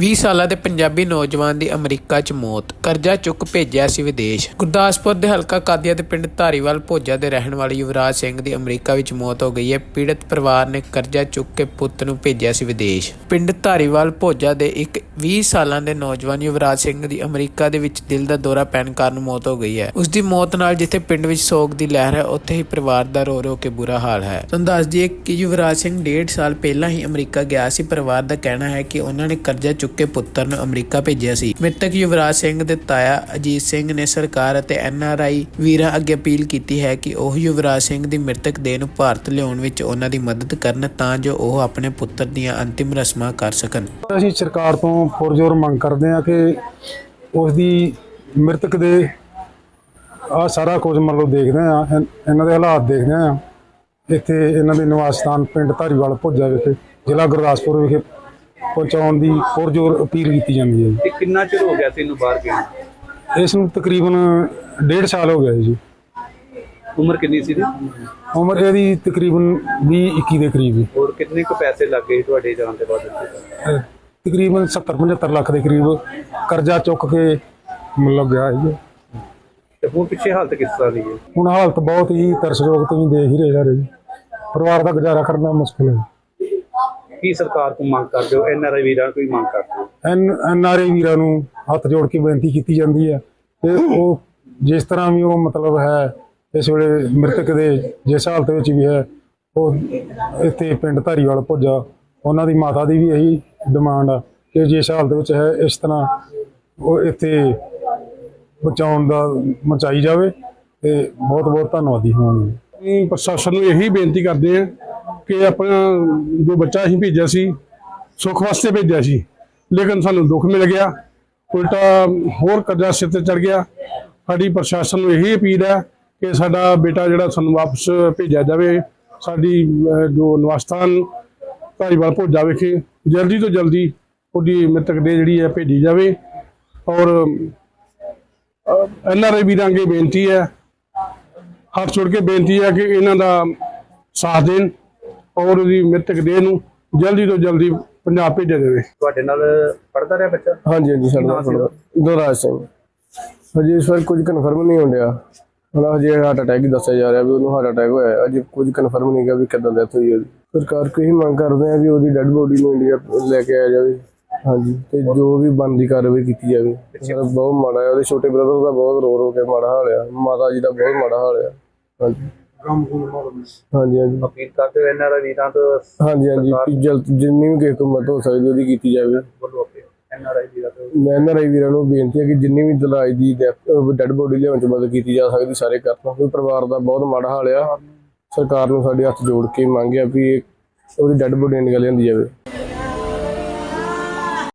20 ਸਾਲਾਂ ਦੇ ਪੰਜਾਬੀ ਨੌਜਵਾਨ ਦੀ ਅਮਰੀਕਾ 'ਚ ਮੌਤ। ਕਰਜ਼ਾ ਚੁੱਕ ਭੇਜਿਆ ਸੀ ਵਿਦੇਸ਼। ਗੁਰਦਾਸਪੁਰ ਦੇ ਹਲਕਾ ਕਾਦੀਆ ਦੇ ਪਿੰਡ ਧਾਰੀਵਾਲ ਭੋਜਾ ਦੇ ਰਹਿਣ ਵਾਲੇ ਯੁਵਰਾਜ ਸਿੰਘ ਦੀ ਅਮਰੀਕਾ ਵਿੱਚ ਮੌਤ ਹੋ ਗਈ ਹੈ। ਪੀੜਤ ਪਰਿਵਾਰ ਨੇ ਕਰਜ਼ਾ ਚੁੱਕ ਕੇ ਪੁੱਤ ਨੂੰ ਭੇਜਿਆ ਸੀ ਵਿਦੇਸ਼। ਪਿੰਡ ਧਾਰੀਵਾਲ ਭੋਜਾ ਦੇ ਇੱਕ 20 ਸਾਲਾਂ ਦੇ ਨੌਜਵਾਨ ਯੁਵਰਾਜ ਸਿੰਘ ਦੀ ਅਮਰੀਕਾ ਦੇ ਵਿੱਚ ਦਿਲ ਦਾ ਦੌਰਾ ਪੈਣ ਕਾਰਨ ਮੌਤ ਹੋ ਗਈ ਹੈ। ਉਸ ਦੀ ਮੌਤ ਨਾਲ ਜਿੱਥੇ ਪਿੰਡ ਵਿੱਚ ਸੋਗ ਦੀ ਲਹਿਰ ਹੈ, ਉੱਥੇ ਹੀ ਪਰਿਵਾਰ ਦਾ ਰੋ ਰੋ ਕੇ ਬੁਰਾ ਹਾਲ ਹੈ। ਤੁਹਾਨੂੰ ਦੱਸ ਦਈਏ ਕਿ ਯੁਵਰਾਜ ਸਿੰਘ ਡੇਢ ਸਾਲ ਪਹਿਲਾਂ ਹੀ ਅਮਰੀਕਾ ਗਿਆ ਸੀ। ਪਰਿਵਾਰ ਦਾ ਕਹਿਣਾ ਹੈ ਕਿ ਉਹਨਾਂ ਨੇ ਕਰਜ਼ਾ ਚੁੱਕ ਕੇ ਪੁੱਤਰ ਨੂੰ ਅਮਰੀਕਾ ਭੇਜਿਆ ਸੀ। ਮ੍ਰਿਤਕ ਯੁਵਰਾਜ ਸਿੰਘ ਦੇ ਤਾਇਆ ਅਜੀਤ ਸਿੰਘ ਨੇ ਸਰਕਾਰ ਅਤੇ ਐਨਆਰਆਈ ਵੀਰਾਂ ਅੱਗੇ ਅਪੀਲ ਕੀਤੀ ਹੈ ਕਿ ਉਹ ਯੁਵਰਾਜ ਸਿੰਘ ਦੀ ਮ੍ਰਿਤਕ ਦੇਹ ਨੂੰ ਭਾਰਤ ਲਿਆਉਣ ਵਿੱਚ ਉਹਨਾਂ ਦੀ ਮਦਦ ਕਰਨ ਤਾਂ ਜੋ ਉਹ ਆਪਣੇ ਪੁੱਤਰ ਦੀਆਂ ਅੰਤਿਮ ਰਸਮਾਂ ਕਰ ਸਕਣ। ਅਸੀਂ ਸਰਕਾਰ ਤੋਂ ਪੁਰਜ਼ੋਰ ਮੰਗ ਕਰਦੇ ਹਾਂ ਕਿ ਉਸ ਦੀ ਮ੍ਰਿਤਕ ਦੇ ਆ ਸਾਰਾ ਕੁਝ ਮਤਲਬ ਦੇਖਦੇ ਆ ਇਹਨਾਂ ਦੇ ਹਾਲਾਤ ਦੇਖਦੇ ਆ ਇੱਥੇ ਇਹਨਾਂ ਦੇ ਨਿਵਾਸ ਸਥਾਨ ਪਿੰਡ ਧਾਰੀਵਾਲ ਭੁੱਜਾ ਵਿਖੇ, ਜ਼ਿਲ੍ਹਾ ਗੁਰਦਾਸਪੁਰ ਵਿਖੇ ਪਹੁੰਚਾਉਣ ਦੀ ਪੁਰਜ਼ੋਰ ਅਪੀਲ ਕੀਤੀ ਜਾਂਦੀ ਹੈ ਇਹ ਕਿੰਨਾ ਚਿਰ ਹੋ ਗਿਆ ਸੀ ਇਹਨੂੰ ਬਾਹਰ ਜੀ। ਇਸ ਨੂੰ ਤਕਰੀਬਨ ਡੇਢ ਸਾਲ ਹੋ ਗਿਆ ਜੀ ਉਮਰ ਕਿੰਨੀ ਸੀ ਇਹਦੀ? ਉਮਰ ਇਹਦੀ ਤਕਰੀਬਨ 20 21 ਦੇ ਕਰੀਬ ਹੈ। ਹੋਰ ਕਿੰਨੇ ਕੁ ਪੈਸੇ ਲੱਗੇ ਤੁਹਾਡੇ ਜਾਣ ਦੇ ਬਾਅਦ? ਅਹ ਤਕਰੀਬਨ 70 75 ਲੱਖ ਦੇ ਕਰੀਬ ਕਰਜ਼ਾ ਚੁੱਕ ਕੇ ਮਤਲਬ ਗਿਆ ਜੀ ਤੇ ਹੁਣ ਪਿੱਛੇ ਹਾਲਤ ਕਿਸ ਤਰ੍ਹਾਂ ਦੀ ਹੈ ਹੁਣ ਹਾਲਤ ਬਹੁਤ ਹੀ ਤਰਸਯੋਗ ਤੁਸੀਂ ਦੇਖ ਹੀ ਰਹੇ ਸਾਰੇ ਜੀ ਪਰਿਵਾਰ ਦਾ ਗੁਜ਼ਾਰਾ ਕਰਨਾ ਮੁਸ਼ਕਲ ਹੈ ਕੀ ਸਰਕਾਰ ਤੋਂ ਮੰਗ ਕਰਦੇ ਹੋ? ਐਨਆਰਆਈ ਵੀਰਾਂ ਕੋਈ ਮੰਗ ਕਰਦੇ ਹੋ? ਐਨ ਐਨਆਰਏ ਵੀਰਾਂ ਨੂੰ ਹੱਥ ਜੋੜ ਕੇ ਬੇਨਤੀ ਕੀਤੀ ਜਾਂਦੀ ਹੈ। ਤੇ ਉਹ ਜਿਸ ਤਰ੍ਹਾਂ ਵੀ ਉਹ ਮਤਲਬ ਹੈ ਇਸ ਵੇਲੇ ਮ੍ਰਿਤਕ ਦੇ ਜਿਸ ਹਾਲਤ ਵਿੱਚ ਵੀ ਹੈ ਉਹ ਇੱਥੇ ਪਿੰਡ ਧਾਰੀਵਾਲ ਭੁੱਜਾ ਉਹਨਾਂ ਦੀ ਮਾਤਾ ਦੀ ਵੀ ਇਹੀ ਡਿਮਾਂਡ ਆ ਕਿ ਜਿਸ ਹਾਲਤ ਵਿੱਚ ਹੈ ਇਸ ਤਰ੍ਹਾਂ ਉਹ ਇੱਥੇ ਪਹੁੰਚਾਉਣ ਦਾ ਮਚਾਈ ਜਾਵੇ। ਤੇ ਬਹੁਤ ਬਹੁਤ ਧੰਨਵਾਦੀ ਹੋਵਾਂਗੇ ਅਸੀਂ ਪ੍ਰਸ਼ਾਸਨ ਨੂੰ ਇਹੀ ਬੇਨਤੀ ਕਰਦੇ ਹਾਂ ਕਿ ਆਪਣਾ ਜੋ ਬੱਚਾ ਅਸੀਂ ਭੇਜਿਆ ਸੀ ਸੁੱਖ ਵਾਸਤੇ ਭੇਜਿਆ ਸੀ ਲੇਕਿਨ ਸਾਨੂੰ ਦੁੱਖ ਮਿਲ ਗਿਆ। ਉਲਟਾ ਹੋਰ ਕਰਜ਼ਾ ਸਿਰ ਤੇ ਚੜ ਗਿਆ। ਸਾਡੀ ਪ੍ਰਸ਼ਾਸਨ ਨੂੰ ਇਹੀ ਅਪੀਲ ਹੈ ਕਿ ਸਾਡਾ ਬੇਟਾ ਜਿਹੜਾ ਸਾਨੂੰ ਵਾਪਸ ਭੇਜਿਆ ਜਾਵੇ ਸਾਡੀ ਅਹ, ਜੋ ਨਿਵਾਸਥਾਨ ਧਾਰੀਵਾਲ ਭੋਜਾ ਵਿਖੇ ਜਲਦੀ ਤੋਂ ਜਲਦੀ ਉਹਦੀ ਮ੍ਰਿਤਕ ਦੇ ਜਿਹੜੀ ਹੈ ਭੇਜੀ ਜਾਵੇ। ਔਰ ਐਨਆਰਆਈ ਵੀਰਾਂ ਅੱਗੇ ਬੇਨਤੀ ਹੈ ਹੱਥ ਜੋੜ ਕੇ ਬੇਨਤੀ ਹੈ ਕਿ ਇਹਨਾਂ ਦਾ ਸਾਥ ਦੇਣ। ਔਰ ਉਹਦੀ ਮ੍ਰਿਤਕ ਦੇਹ ਨੂੰ ਜਲਦੀ ਤੋਂ ਜਲਦੀ ਪੰਜਾਬ ਭੇਜਿਆ ਜਾਵੇ। ਤੁਹਾਡੇ ਨਾਲ ਪੜਦਾ ਰਿਹਾ ਬੱਚਾ? ਹਾਂਜੀ ਹਾਂਜੀ ਸਾਡਾ? ਦੁਰਾਜ ਸਿੰਘ। ਹਜੇ ਇਸ ਵਾਰ ਕੁਝ ਕਨਫਰਮ ਨਹੀਂ ਹੁੰਦਿਆ ਹੁਣ ਹਜੇ ਹਾਰਟ ਅਟੈਕ ਹੀ ਦੱਸਿਆ ਜਾ ਰਿਹਾ ਵੀ ਉਹਨੂੰ ਹਾਰਟ ਅਟੈਕ ਹੋਇਆ। ਅਜੇ ਕੁਝ ਕਨਫਰਮ ਨਹੀਂ ਗਾ ਵੀ ਕਿੱਦਾਂ ਡੈਥ ਹੋਈ ਉਹਦੀ। ਸਰਕਾਰ ਕੋਈ ਮੰਗ ਕਰਦੇ ਆ ਵੀ ਉਹਦੀ ਡੈੱਡ ਬੋਡੀ ਨੂੰ ਇੰਡੀਆ ਲੈ ਕੇ ਆਇਆ ਜਾਵੇ। ਹਾਂਜੀ ਤੇ ਜੋ ਵੀ ਬਣਦੀ ਕਾਰਵਾਈ ਕੀਤੀ ਜਾਵੇ। ਸਰ ਬਹੁਤ ਮਾੜਾ ਹੈ। ਉਹਦੇ ਛੋਟੇ ਬ੍ਰਦਰ ਦਾ ਬਹੁਤ ਰੋ ਰੋ ਕੇ ਮਾੜਾ ਹਾਲ ਆ। ਮਾਤਾ ਜੀ ਦਾ ਬਹੁਤ ਮਾੜਾ ਹਾਲ ਆ। ਹਾਂਜੀ। ਹਾਂਜੀ ਹਾਂਜੀ। ਅਪੀਲ ਕਰਦੇ ਹੋ ਐਨਆਰਆਈ ਵੀਰਾਂ ਤੋਂ ਹਾਂਜੀ ਹਾਂਜੀ ਵੀ ਜਲਦ ਜਿੰਨੀ ਵੀ ਕਿਸੇ ਤੋਂ ਮਦਦ ਹੋ ਸਕਦੀ ਉਹਦੀ ਕੀਤੀ ਜਾਵੇ। ਬੋਲੋ ਆਪੇ ਐਨਆਰਆਈ ਵੀਰਾਂ ਤੋਂ ਮੈਂ ਨਾ ਰਹੀ ਵੀਰਾਂ ਨੂੰ ਬੇਨਤੀ ਹੈ ਕਿ ਜਿੰਨੀ ਵੀ ਦਲਾਈ ਦੀ ਡੈੱਡ ਬੋਡੀ ਲਿਆਉਣ ਚ ਮਦਦ ਕੀਤੀ ਜਾ ਸਕਦੀ ਸਾਰੇ ਕਰਨ ਕਿਉਂਕਿ ਪਰਿਵਾਰ ਦਾ ਬਹੁਤ ਮਾੜਾ ਹਾਲ ਆ। ਸਰਕਾਰ ਨੂੰ ਸਾਡੇ ਹੱਥ ਜੋੜ ਕੇ ਮੰਗਿਆ ਵੀ ਇਹ- ਉਹਦੀ ਡੈੱਡ ਬੋਡੀ ਨਿਕਲ ਜਾਂਦੀ ਜਾਵੇ।